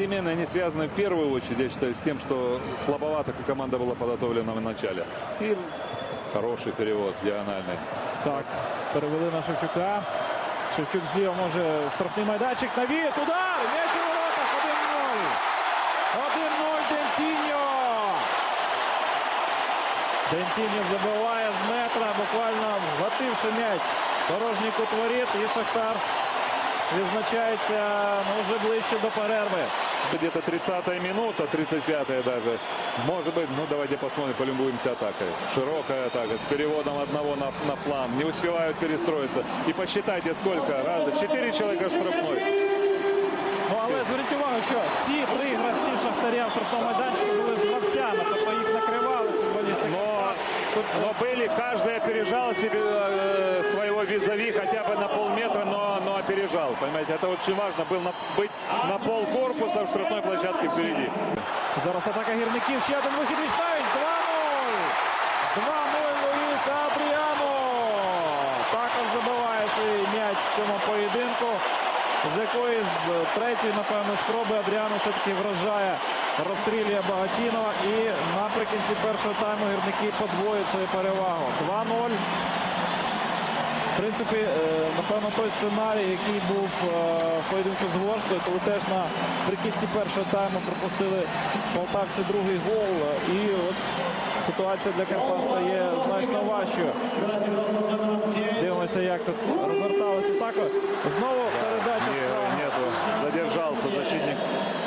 перемены, они связаны в первую очередь, я считаю, с тем, что слабовато команда была подготовлена в начале. И хороший перевод, диагональный. Так, перевели на Шевчука. Шевчук зліва може штрафний майданчик. Навіс, удар! М'яч у воротах, 1-0. 1-0 Дентіньо. Дентіньо забиває з метра, буквально вгативши м'яч. Порожній кут воріт і Шахтар відзначається ну, вже ближче до перерви. Где-то 30-я минута, 35-я даже. Может быть, ну давайте посмотрим, полюбуемся атакой. Широкая атака с переводом одного на, на фланг. Не успевают перестроиться. И посчитайте, сколько. Раз, четыре человека штрафной. Ну, але зверніть увагу, що всі три гравці Шахтаря в штрафному майданчику були з гравцями, тобто їх накривали футболісти. Но, но были, каждый опережал себе э, своего визави хотя бы на полметра, но, но опережал. Понимаете, это очень важно. Был на, быть на пол корпуса в штрафной площадке впереди. Зараз атака гірників. Ще один вихід Вічнавич. 2-0. 2-0 Луїс Адріано. Також забиває свій м'яч в цьому поєдинку. З якої з третьої, напевно, спроби Адріано все-таки вражає, розстрілює Багатінова. І наприкінці першого тайму гірники подвоюють свою перевагу. 2-0. В принципі, е, напевно, той сценарій, який був е, в поєдинку з Ворслою, коли теж наприкінці першого тайму пропустили полтавці другий гол. І ось ситуація для Карпат стає значно важчою. Дивимося, як тут розверталася атака. Знову передача справа. нету. Задержался защитник.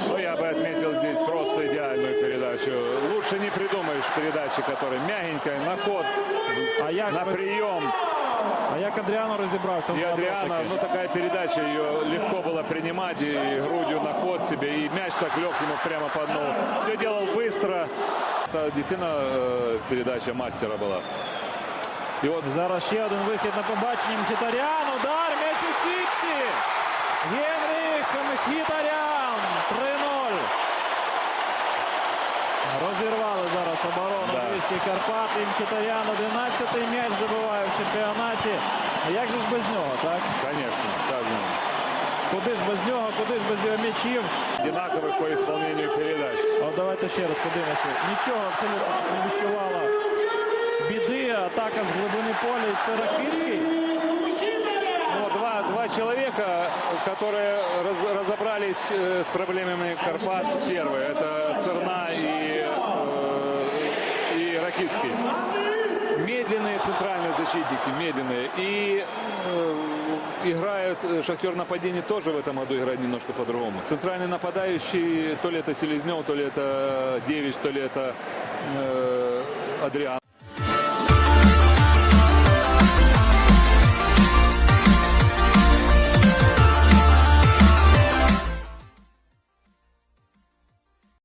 Ну, я бы отметил здесь просто идеальную передачу. Лучше не придумаешь передачи, которая мягенькая, на ход, А на прием. а як Адріано розібрався? И Адриана, ну такая передача, ее легко было принимать и грудью на ход себе, и мяч так лег ему прямо под ногу. Все делал быстро. Это действительно э, передача мастера была. И вот Зараз ще один вихід на побачення. Мхітарян. Удар. М'яч у сітці. Генріх Мхітарян. Розірвали зараз оборону Да. Львівський Карпат. І Мхітарян 11-й м'яч забиває в чемпіонаті. А як же ж без нього, так? как же, Куди ж без нього, куди ж без його м'ячів? одинаковый по исполнению передач. От давайте ще раз подивимося. Нічого абсолютно не віщувала біди. Атака з глибини поля. І Це Ракицький. Которые раз- разобрались э, с проблемами Карпат первые. Это Церна и, э, и Ракитский. Медленные центральные защитники, медленные. И э, играют, э, Шахтер нападение тоже в этом году играет немножко по-другому. Центральный нападающий, то ли это Селезнев, то ли это Девич, то ли это э, Адриан.